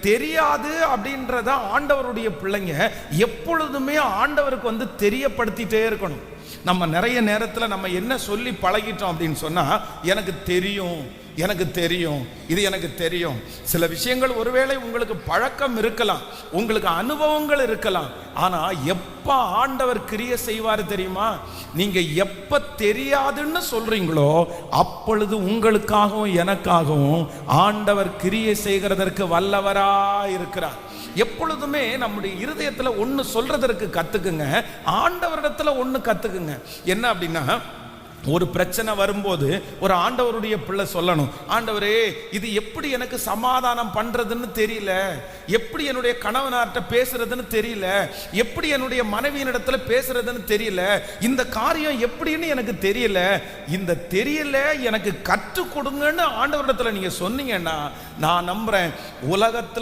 தெரியாது அப்படின்றத ஆண்டவருடைய பிள்ளைங்க எப்பொழுதுமே ஆண்டவருக்கு வந்து தெரியப்படுத்திட்டே இருக்கணும். நம்ம நிறைய நேரத்தில் நம்ம என்ன சொல்லி பழகிட்டோம் அப்படின்னு சொன்னால் எனக்கு தெரியும். எனக்கு தெரியும் இது எனக்கு தெரியும். சில விஷயங்கள் ஒருவேளை உங்களுக்கு பழக்கம் இருக்கலாம் உங்களுக்கு அனுபவங்கள் இருக்கலாம். ஆனா எப்ப ஆண்டவர் கிரிய செய்வார் தெரியுமா? நீங்க எப்ப தெரியாதுன்னு சொல்றீங்களோ அப்பொழுது உங்களுக்காகவும் எனக்காகவும் ஆண்டவர் கிரியை செய்கிறதற்கு வல்லவரா இருக்கிறார். எப்பொழுதுமே நம்முடைய இருதயத்துல ஒன்று சொல்றதற்கு கத்துக்குங்க ஆண்டவரிடத்துல ஒன்று கத்துக்குங்க. என்ன அப்படின்னா ஒரு பிரச்சனை வரும்போது ஒரு ஆண்டவருடைய பிள்ளை சொல்லணும் ஆண்டவரே இது எப்படி எனக்கு சமாதானம் பண்றதுன்னு தெரியல. எப்படி என்னுடைய கணவனார்ட்ட பேசுறதுன்னு தெரியல. எப்படி என்னுடைய மனைவியினிடத்துல பேசுறதுன்னு தெரியல. இந்த காரியம் எப்படின்னு எனக்கு தெரியல. இந்த தெரியல எனக்கு கற்றுக் கொடுங்கன்னு ஆண்டவரிடத்துல நீங்க சொன்னீங்கன்னா நான் நம்புறேன் உலகத்துல